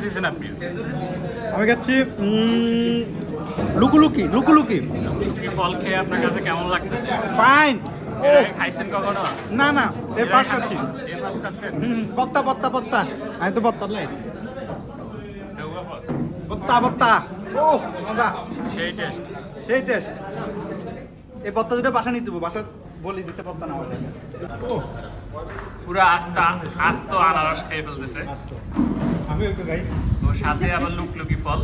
খাইতেছেন আপনি? আমি খাচ্ছি উম, লুকুলুকি লুকুলুকি। ফল খেয়ে আপনার কাছে কেমন লাগতেছে? ফাইন খাইছেন কখনো? না না এর পাশ খাচ্ছি। এর ফার্স্ট খাচ্ছেন? পত্তা পত্তা পত্তা। আমি তো পত্তা লাইছি পত্তা পত্তা। ও মজা। সেই টেস্ট সেই টেস্ট এই পত্তা দুটো বাসা নিতে হবে, বাসা বলি দিছে পত্তা না পুরো আস্তা আস্ত আনারস খেয়ে ফেলতেছে। আমি একটু গাই। তো সাথে আবার লুকলুকি ফল।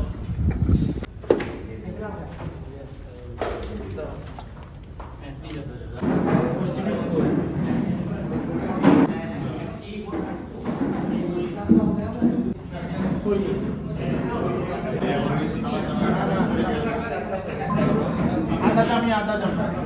আদা জামি আদা জামি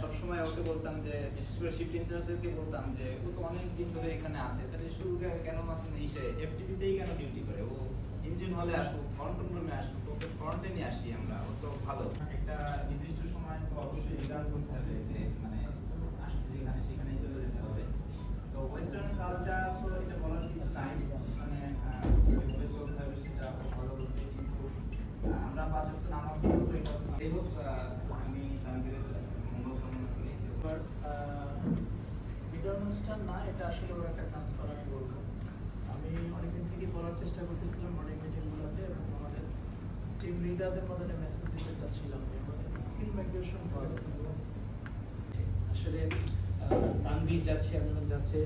সবসময় ওকে বলতাম যে, বিশেষ করে শিফট ইঞ্জিনিয়ারদেরকে বলতাম যে, ও তো অনেক দিন ধরে এখানে আছে, তাহলে শুরু কেন মাত্র এসে এফটিপিতেই কেন ডিউটি করে? ও ইঞ্জিন হলে আসুক কন্ট্রোল রুমে আসুক, ওকে ফ্রন্টে নিয়ে আসি আমরা, ও তো ভালো। একটা নির্দিষ্ট সময় তো অবশ্যই করতে হবে যে মানে আসছে যেখানে, সেখানেই চলে যেতে অনুষ্ঠান না এটা আসলে ওর একটা ট্রান্সফার আমি বলব আমি অনেকদিন থেকে বলার চেষ্টা করতেছিলাম মর্নিং মিটিংগুলোতে এবং আমাদের টিম লিডারদের মধ্যে মেসেজ দিতে চাচ্ছিলাম স্কিল মাইগ্রেশন হয়। আসলে তানভীর যাচ্ছে আন্দোলন যাচ্ছে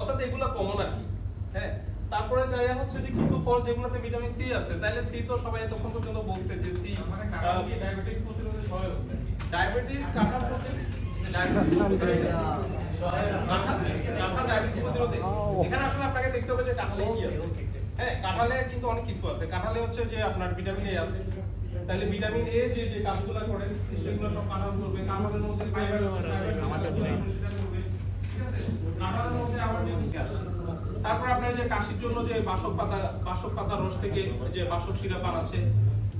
অর্থাৎ এগুলো কমন আর কি হ্যাঁ? তারপরে যাইয়া হচ্ছে যে কিছু ফল যেগুলোতে ভিটামিন সি আছে তাইলে সি তো সবাই তখন পর্যন্ত বলছে যে সি ডায়াবেটিস প্রতিরোধে সহায়ক ডায়াবেটিস ডায়াবেটিস প্রতিরোধে আপনার যে তারপর আপনার যে কাশির জন্য যে বাসক পাতা বাসক পাতা রস থেকে যে বাসক সিরাপ বানাচ্ছে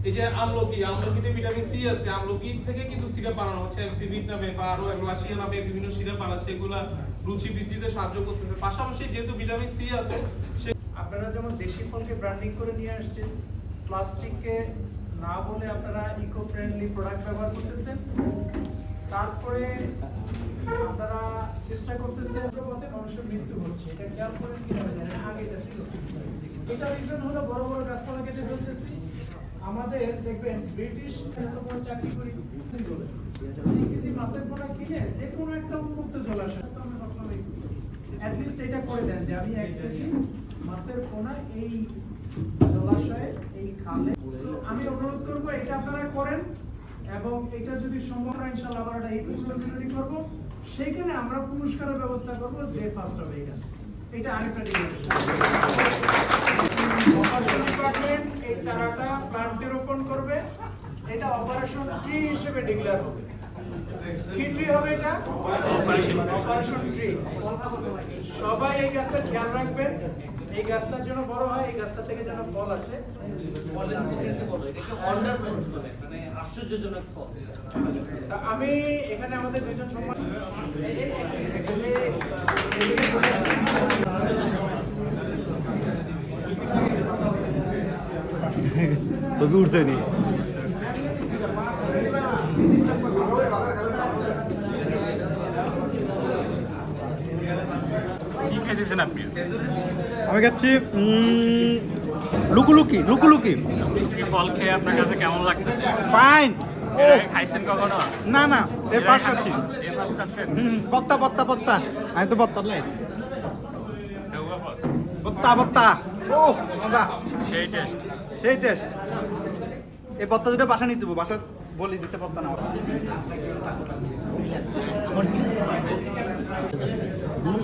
এই যে আমলকি, আমলকিতে ভিটামিন সি আছে, আমলকি থেকে কিন্তু সিরাপ বানানো হচ্ছে এমসিভিট নামে বা আরও অ্যাগ্লাসিয়া নামে বিভিন্ন সিরাপ বানাচ্ছে, এগুলা রুচি বৃদ্ধিতে সাহায্য করতেছে। পাশাপাশি যেহেতু ভিটামিন সি আছে আপনারা যেমন দেশি ফলকে ব্র্যান্ডিং করে নিয়ে আসছেন, প্লাস্টিককে না বলে আপনারা ইকো ফ্রেন্ডলি প্রোডাক্ট ব্যবহার করতেছেন, তারপরে আপনারা চেষ্টা করতেছেন পথে মানুষের মৃত্যু হচ্ছে। এটা খেয়াল করেন কীভাবে জানেন? আগে এটা ছিল। এটা রিজন হলো বড় বড় গাছপালা কেটে ফেলতেছি আমাদের দেখবেন ব্রিটিশ চাকরি করি মাছের পোনা কিনে যে কোনো একটা উন্মুক্ত জলাশয় আমরা এটা করে দেন যে আমি এক কেজি মাছের পোনা এই জলাশয়ে, এই খালে। আমি অনুরোধ করব, এটা আপনারা করেন এবং এটা যদি সম্ভব হয়, ইনশাআল্লাহ আমরা এই পুরস্কার করব। সেখানে আমরা পুরস্কারের ব্যবস্থা করব যে ফার্স্ট হবে এখানে। এটা আরেকটা ডিপার্টমেন্ট এই চারাটা প্লান্টে রোপণ করবে। এটা অপারেশন থ্রি হিসেবে ডিক্লেয়ার হবে। কি ট্রি হবে এটা? অপারেশন ট্রি সবাই এই গাছের খেয়াল রাখবেন। এই গাছটা যেন বড় হয়, এই গাছটা থেকে যেন ফল আসে। মানে আশ্চর্যজনক ফল আমি এখানে আমাদের দুইজন সম্মান ছবি উঠতে নি। কি আপনি আমি খাচ্ছি উম, লুকুলুকি লুকুলুকি। ফল খেয়ে আপনার কাছে কেমন লাগতেছে? ফাইন খাইছেন কখনো? না না এ ফার্স্ট খাচ্ছি। এ ফার্স্ট খাচ্ছেন? হুম, বত্তা বত্তা বত্তা। আমি তো বত্তা লাইছি বত্তা বত্তা। ও মজা সেই টেস্ট সেই টেস্ট এই বত্তা দুটো বাসা নিতে বাসা বলি দিতে বত্তা না। 눈